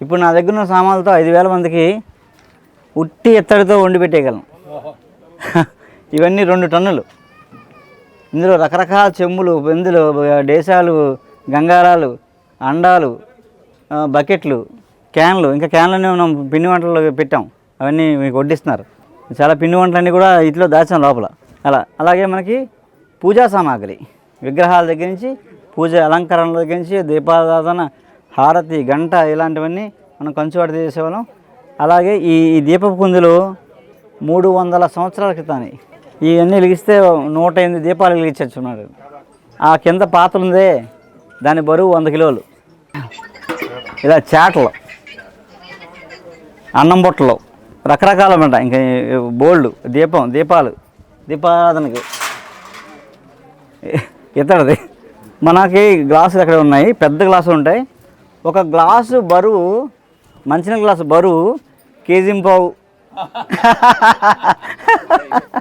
ఇప్పుడు నా దగ్గర ఉన్న సామాన్లతో ఐదు వేల మందికి ఉట్టి ఎత్తడితో వండి పెట్టేయగలను ఇవన్నీ రెండు టన్నులు. ఇందులో రకరకాల చెంబులు ఇందులో దేశాలు గంగారాలు అండాలు బకెట్లు క్యాన్లు. ఇంకా క్యాన్లనే మనం పిండి వంటలు పెట్టాం. అవన్నీ మీకు వడ్డిస్తున్నారు. చాలా పిండి వంటలన్నీ కూడా ఇంట్లో దాచాం లోపల. అలా అలాగే మనకి పూజా సామాగ్రి. విగ్రహాల దగ్గర నుంచి పూజ అలంకరణల దగ్గర నుంచి దీపారాధన హారతి గంట ఇలాంటివన్నీ మనం కంచువాటి చేసేవాళ్ళం. అలాగే ఈ ఈ దీపపు కుందులు మూడు వందల సంవత్సరాల క్రితాన్ని. ఇవన్నీ వెలిగిస్తే నూట ఎనిమిది దీపాలు వెలిగించవచ్చు ఆ కింద పాత్ర ఉందే దాని బరువు వంద కిలోలు. ఇలా చాటలు. అన్నం బొట్టలు. రకరకాలన్నమాట ఇంకా బోల్డు దీపం దీపాలు దీపారాధనకి. ఇతరది మనకి గ్లాసులు అక్కడ ఉన్నాయి. పెద్ద గ్లాసులు ఉంటాయి. ఒక గ్లాసు బరువు మంచిన గ్లాసు బరువు కేజీ పావు.